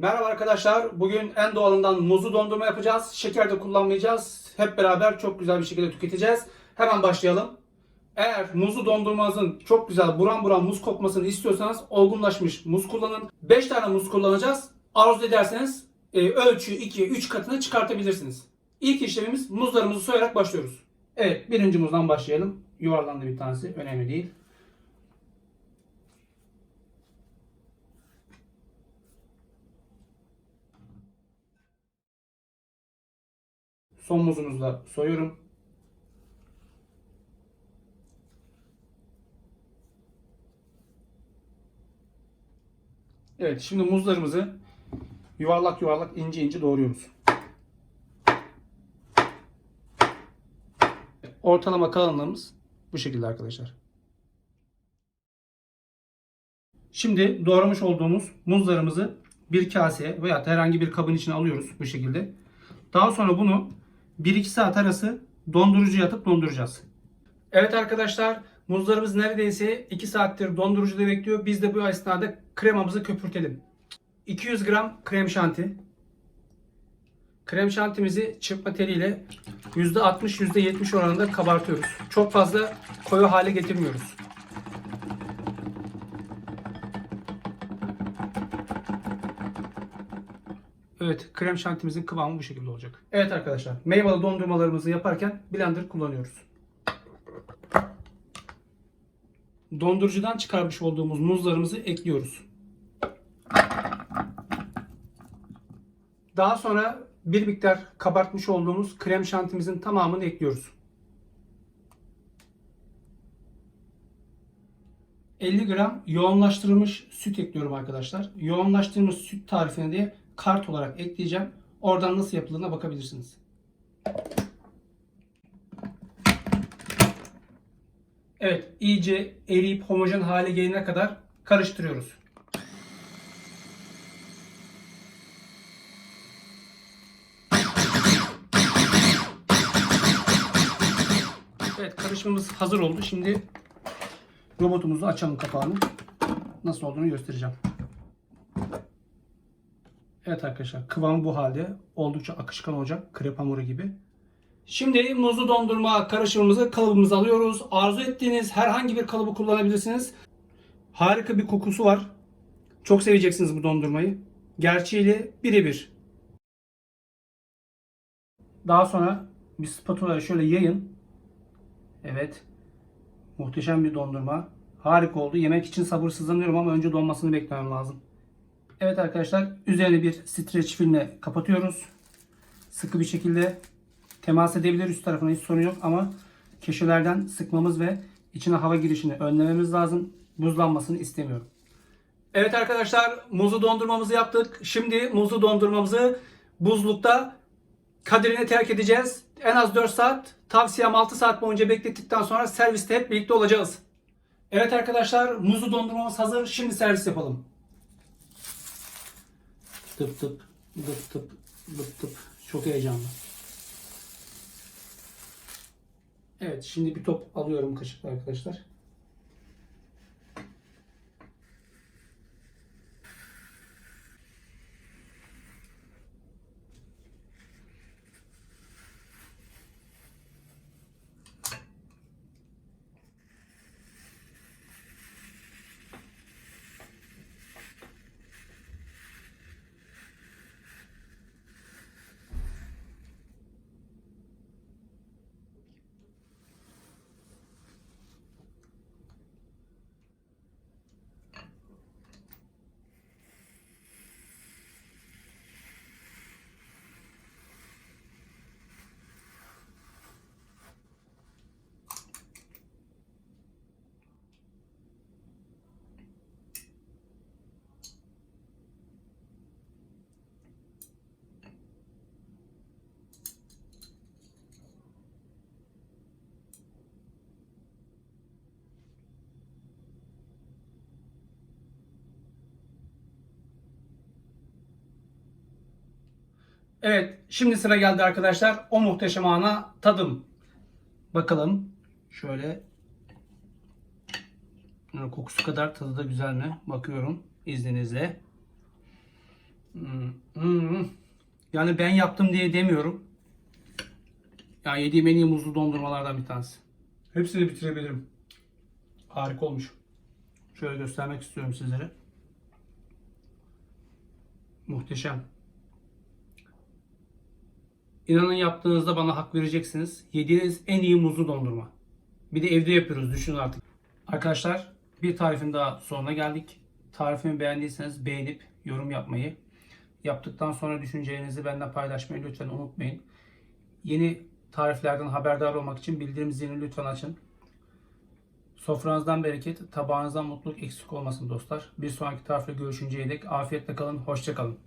Merhaba arkadaşlar. Bugün en doğalından muzlu dondurma yapacağız. Şeker de kullanmayacağız. Hep beraber çok güzel bir şekilde tüketeceğiz. Hemen başlayalım. Eğer muzlu dondurmanızın çok güzel buram buram muz kokmasını istiyorsanız olgunlaşmış muz kullanın. 5 tane muz kullanacağız. Arzu ederseniz e, ölçüyü 2'ye 3 katına çıkartabilirsiniz. İlk işlemimiz muzlarımızı soyarak başlıyoruz. Evet birinci muzdan başlayalım. Yuvarlandı bir tanesi. Önemli değil. Son muzumuzu da soyuyorum. Evet, şimdi muzlarımızı yuvarlak yuvarlak ince ince doğruyoruz. Ortalama kalınlığımız bu şekilde arkadaşlar. Şimdi doğramış olduğumuz muzlarımızı bir kaseye veya herhangi bir kabın içine alıyoruz bu şekilde. Daha sonra bunu 1-2 saat arası dondurucuya atıp donduracağız. Evet arkadaşlar muzlarımız neredeyse 2 saattir dondurucuda bekliyor. Biz de bu esnada kremamızı köpürtelim. 200 gram krem şanti. Krem şantimizi çırpma teliyle %60 %70 oranında kabartıyoruz. Çok fazla koyu hale getirmiyoruz. Evet, krem şantimizin kıvamı bu şekilde olacak. Evet arkadaşlar, meyveli dondurmalarımızı yaparken blender kullanıyoruz. Dondurucudan çıkarmış olduğumuz muzlarımızı ekliyoruz. Daha sonra bir miktar kabartmış olduğumuz krem şantimizin tamamını ekliyoruz. 50 gram yoğunlaştırılmış süt ekliyorum arkadaşlar. Yoğunlaştırılmış süt tarifini de kart olarak ekleyeceğim. Oradan nasıl yapıldığına bakabilirsiniz. Evet, iyice eriyip homojen hale gelene kadar karıştırıyoruz. Evet, karışmamız hazır oldu. Şimdi robotumuzu açalım kapağını. Nasıl olduğunu göstereceğim. Evet arkadaşlar kıvamı bu halde. Oldukça akışkan olacak. Krep hamuru gibi. Şimdi muzlu dondurma karışımımızı kalıbımıza alıyoruz. Arzu ettiğiniz herhangi bir kalıbı kullanabilirsiniz. Harika bir kokusu var. Çok seveceksiniz bu dondurmayı. Gerçeğiyle birebir. Daha sonra bir spatula şöyle yayın. Evet. Muhteşem bir dondurma. Harika oldu. Yemek için sabırsızlanıyorum ama önce donmasını beklemem lazım. Evet arkadaşlar üzerine bir streç filmle kapatıyoruz. Sıkı bir şekilde temas edebilir üst tarafına hiç sorun yok ama köşelerden sıkmamız ve içine hava girişini önlememiz lazım. Buzlanmasını istemiyorum. Evet arkadaşlar muzlu dondurmamızı yaptık. Şimdi muzlu dondurmamızı buzlukta kaderine terk edeceğiz. En az 4 saat tavsiyem 6 saat boyunca beklettikten sonra serviste hep birlikte olacağız. Evet arkadaşlar muzlu dondurmamız hazır. Şimdi servis yapalım. Tıp tıp, tıp tıp, tıp tıp. Çok heyecanlı. Evet, şimdi bir top alıyorum kaşıkla arkadaşlar. Evet, şimdi sıra geldi arkadaşlar. O muhteşem ana tadım. Bakalım. Şöyle. Kokusu kadar tadı da güzel mi? Bakıyorum izninizle. Hmm, hmm. Yani ben yaptım diye demiyorum. Yani yediğim en iyi muzlu dondurmalardan bir tanesi. Hepsini bitirebilirim. Harika olmuş. Şöyle göstermek istiyorum sizlere. Muhteşem. İnanın yaptığınızda bana hak vereceksiniz. Yediğiniz en iyi muzlu dondurma. Bir de evde yapıyoruz düşünün artık. Arkadaşlar bir tarifin daha sonuna geldik. Tarifimi beğendiyseniz beğenip yorum yapmayı, yaptıktan sonra düşüncelerinizi benimle paylaşmayı lütfen unutmayın. Yeni tariflerden haberdar olmak için bildirim zilini lütfen açın. Sofranızdan bereket, tabağınızdan mutluluk eksik olmasın dostlar. Bir sonraki tarifle görüşünceye dek afiyetle kalın, hoşça kalın.